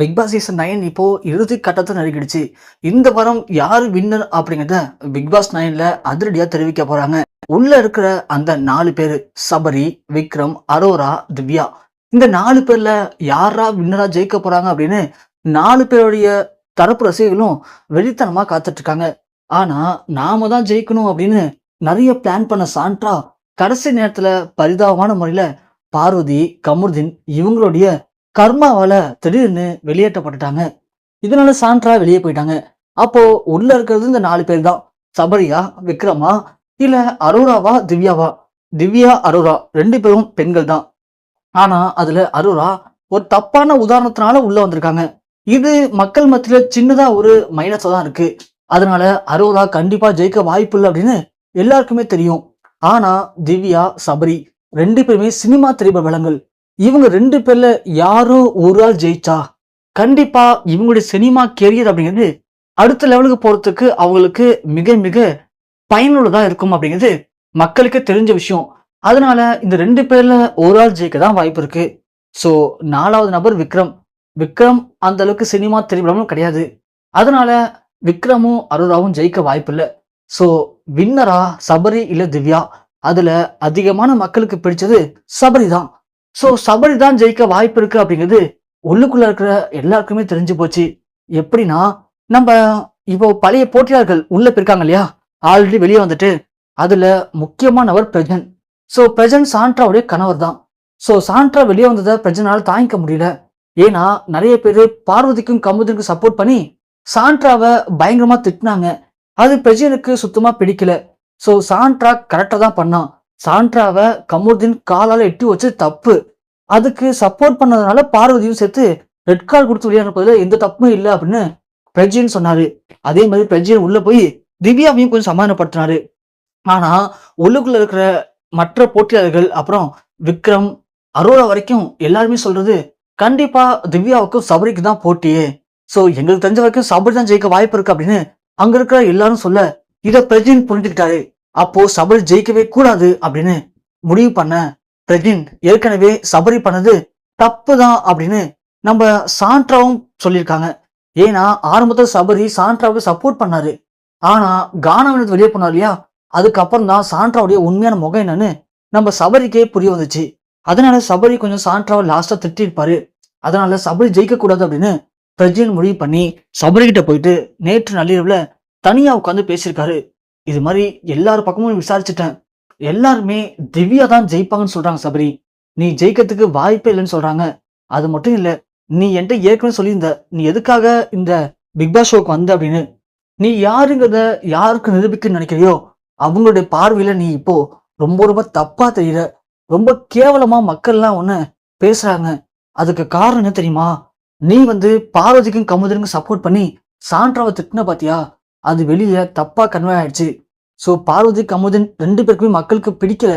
Big Boss season nine இப்போ இறுதி கட்டத்தை நெருங்கிடுச்சு. இந்த வாரம் யார் வின்னர் அப்படிங்கிறத பிக் பாஸ் நைன்ல அதிரடியா தெரிவிக்க போறாங்க. உள்ள இருக்கிற அந்த நாலு பேர் சபரி விக்ரம் அரோரா திவ்யா. இந்த நாலு பேர்ல யாரா வின்னரா ஜெயிக்க போறாங்க அப்படின்னு நாலு பேருடைய தரப்பு ரசிகர்களும் வெளித்தனமா காத்துட்டு இருக்காங்க. ஆனா நாம தான் ஜெயிக்கணும் அப்படின்னு நிறைய பிளான் பண்ண சாண்ட்ரா கடைசி நேரத்துல பரிதாபமான முறையில பார்வதி கமருதீன் இவங்களுடைய கர்மாவால திடீர்னு வெளியேற்றப்பட்டுட்டாங்க. இதனால சாண்ட்ரா வெளியே போயிட்டாங்க. அப்போ உள்ள இருக்கிறது இந்த நாலு பேர் தான். சபரியா விக்ரமா இல்ல அரோராவா திவ்யாவா? திவ்யா அரோரா ரெண்டு பேரும் பெண்கள் தான். ஆனா அதுல அரோரா ஒரு தப்பான உதாரணத்தினால உள்ள வந்திருக்காங்க. இது மக்கள் மத்தியில சின்னதா ஒரு மைனஸா தான் இருக்கு. அதனால அரோரா கண்டிப்பா ஜெயிக்க வாய்ப்பு இல்லை அப்படின்னு எல்லாருக்குமே தெரியும். ஆனா திவ்யா சபரி ரெண்டு பேருமே சினிமா திரைப்படங்கள் இவங்க ரெண்டு பேர்ல யாரோ ஒரு ஆள் ஜெயிச்சா கண்டிப்பா இவங்களுடைய சினிமா கெரியர் அப்படிங்கிறது அடுத்த லெவலுக்கு போறதுக்கு அவங்களுக்கு மிக மிக பயனுள்ளதா இருக்கும் அப்படிங்கிறது மக்களுக்கு தெரிஞ்ச விஷயம். அதனால இந்த ரெண்டு பேர்ல ஒரு ஆள் ஜெயிக்க தான் வாய்ப்பு இருக்கு. ஸோ நாலாவது நபர் விக்ரம். விக்ரம் அந்த அளவுக்கு சினிமா திரைப்படமும் கிடையாது. அதனால விக்ரமும் அருராவும் ஜெயிக்க வாய்ப்பு இல்லை. ஸோ வின்னரா சபரி இல்லை திவ்யா. அதுல அதிகமான மக்களுக்கு பிடிச்சது சபரி தான். ஸோ சபரி தான் ஜெயிக்க வாய்ப்பு இருக்கு அப்படிங்கிறது உள்ளுக்குள்ள இருக்கிற எல்லாருக்குமே தெரிஞ்சு போச்சு. எப்படின்னா நம்ம இப்போ பழைய போட்டியாளர்கள் உள்ள போயிருக்காங்க இல்லையா? ஆல்ரெடி வெளியே வந்துட்டு அதுல முக்கியமானவர் பிரஜன். ஸோ பிரஜன் சாண்ட்ராவுடைய கணவர் தான். ஸோ சாண்ட்ரா வெளியே வந்ததை பிரஜனால் தாங்கிக்க முடியல. ஏன்னா நிறைய பேர் பார்வதிக்கும் கமுதனுக்கும் சப்போர்ட் பண்ணி சாண்ட்ராவை பயங்கரமா திட்டினாங்க. அது பிரஜனுக்கு சுத்தமா பிடிக்கல. ஸோ சாண்ட்ரா கரெக்டாக தான் பண்ணான். சாண்ட்ராவை கமுர்தீன் காலால் எட்டி வச்சு தப்பு. அதுக்கு சப்போர்ட் பண்ணதுனால பார்வதியும் சேர்த்து ரெட் கார்டு கொடுத்து விளையாடுறதுல எந்த தப்பும் இல்லை அப்படின்னு பிரஜின்னு சொன்னாரு. அதே மாதிரி பிரஜின் உள்ள போய் திவ்யாவையும் கொஞ்சம் சமாதானப்படுத்தினாரு. ஆனா உள்ளுக்குள்ள இருக்கிற மற்ற போட்டியாளர்கள் அப்புறம் விக்ரம் அரோரா வரைக்கும் எல்லாருமே சொல்றது கண்டிப்பா திவ்யாவுக்கும் சபரிக்கு தான் போட்டியே. சோ எங்களுக்கு தெரிஞ்ச வரைக்கும் சபரி தான் ஜெயிக்க வாய்ப்பு இருக்கு அப்படின்னு அங்க இருக்கிற எல்லாரும் சொல்ல இதை பிரஜின் புரிஞ்சுக்கிட்டாரு. அப்போ சபரி ஜெயிக்கவே கூடாது அப்படின்னு முடிவு பண்ண பிரஜின் ஏற்கனவே சபரி பண்ணது தப்பு தான் அப்படின்னு நம்ம சாண்ட்ராவும் சொல்லியிருக்காங்க. ஏன்னா ஆரம்பத்தில் சபரி சாண்ட்ராவுக்கு சப்போர்ட் பண்ணாரு. ஆனா கானாவினத்து வெளியே போனார் இல்லையா? அதுக்கப்புறம் தான் சாண்ட்ராவுடைய உண்மையான முகம் என்னன்னு நம்ம சபரிக்கே புரிய வந்துச்சு. அதனால சபரி கொஞ்சம் சாண்ட்ராவை லாஸ்டா திட்டிருப்பாரு அதனால சபரி ஜெயிக்க கூடாது அப்படின்னு பிரஜின் முடிவு பண்ணி சபரி கிட்ட போயிட்டு நேற்று நள்ளிரவுல தனியா உட்காந்து பேசியிருக்காரு. இது மாதிரி எல்லார் பக்கமும் விசாரிச்சுட்டேன். எல்லாருமே திவ்யா தான் ஜெயிப்பாங்கன்னு சொல்றாங்க சபரி. நீ ஜெயிக்கிறதுக்கு வாய்ப்பே இல்லைன்னு சொல்றாங்க. அது மட்டும் இல்லை நீ என்கிட்ட ஏற்கனவே சொல்லியிருந்த நீ எதுக்காக இந்த பிக் பாஸ் ஷோக்கு வந்த அப்படின்னு. நீ யாருங்கிறத யாருக்கு நிரூபிக்கன்னு நினைக்கிறியோ அவங்களுடைய பார்வையில நீ இப்போ ரொம்ப ரொம்ப தப்பா தெரியுற ரொம்ப கேவலமா மக்கள்லாம் ஒன்று பேசுறாங்க. அதுக்கு காரணம் என்ன தெரியுமா? நீ வந்து பார்வதிக்கும் கமுதனுக்கும் சப்போர்ட் பண்ணி சான்றாவை திட்டின பாத்தியா? அது வெளியே தப்பாக கன்வே ஆயிடுச்சு. ஸோ பார்வதி கமுதன் ரெண்டு பேருக்குமே மக்களுக்கு பிடிக்கல.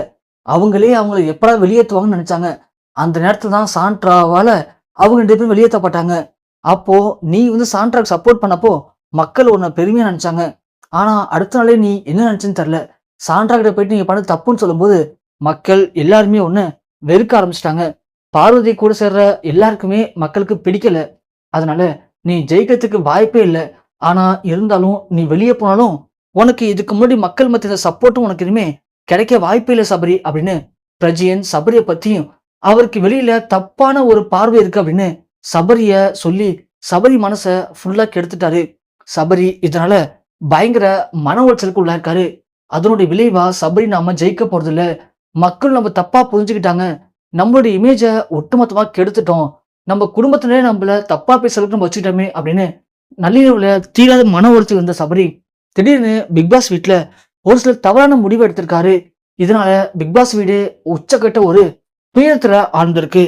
அவங்களே அவங்கள எப்படா வெளியேற்றுவாங்கன்னு நினைச்சாங்க. அந்த நேரத்தில் தான் சாண்ட்ராவால் அவங்க ரெண்டு பேரும் வெளியேற்றப்பட்டாங்க. அப்போ நீ வந்து சாண்ட்ராக்கு சப்போர்ட் பண்ணப்போ மக்கள் உன்னை பெருமையாக நினைச்சாங்க. ஆனால் அடுத்த நாளே நீ என்ன நினைச்சுன்னு தெரில சாண்ட்ரா கிட்ட போயிட்டு நீங்க பண்ண தப்புன்னு சொல்லும்போது மக்கள் எல்லாருமே ஒன்று வெறுக்க ஆரம்பிச்சிட்டாங்க. பார்வதி கூட சேர்ற எல்லாருக்குமே மக்களுக்கு பிடிக்கல. அதனால நீ ஜெயிக்கிறதுக்கு வாய்ப்பே இல்லை. ஆனா இருந்தாலும் நீ வெளியே போனாலும் உனக்கு இதுக்கு முன்னாடி மக்கள் மத்தியில் சப்போர்ட்டும் உனக்கு இனிமே கிடைக்க வாய்ப்பே இல்லை சபரி அப்படின்னு பிரஜியன் சபரியை பத்தியும் அவருக்கு வெளியில தப்பான ஒரு பார்வை இருக்கு அப்படின்னு சபரிய சொல்லி சபரி மனசை ஃபுல்லா கெடுத்துட்டாரு. சபரி இதனால பயங்கர மன உளைச்சலுக்கு உள்ளாயிருக்காரு. அதனுடைய விளைவா சபரி நாம ஜெயிக்க போகிறதில்ல மக்கள் நம்ம தப்பா புரிஞ்சுக்கிட்டாங்க. நம்மளுடைய இமேஜை ஒட்டுமொத்தமா கெடுத்துட்டோம். நம்ம குடும்பத்தினரே நம்மள தப்பா பேசுறதுக்கு நம்ம வச்சுக்கிட்டோமே அப்படின்னு நள்ளிரவுல தீராத மன உளைச்சல் இருந்த சபரி திடீர்னு பிக்பாஸ் வீட்டில் ஒரு சில தவறான முடிவு எடுத்திருக்காரு. இதனால பிக்பாஸ் வீடு உச்சக்கட்ட ஒரு துயரத்துல ஆழ்ந்திருக்கு.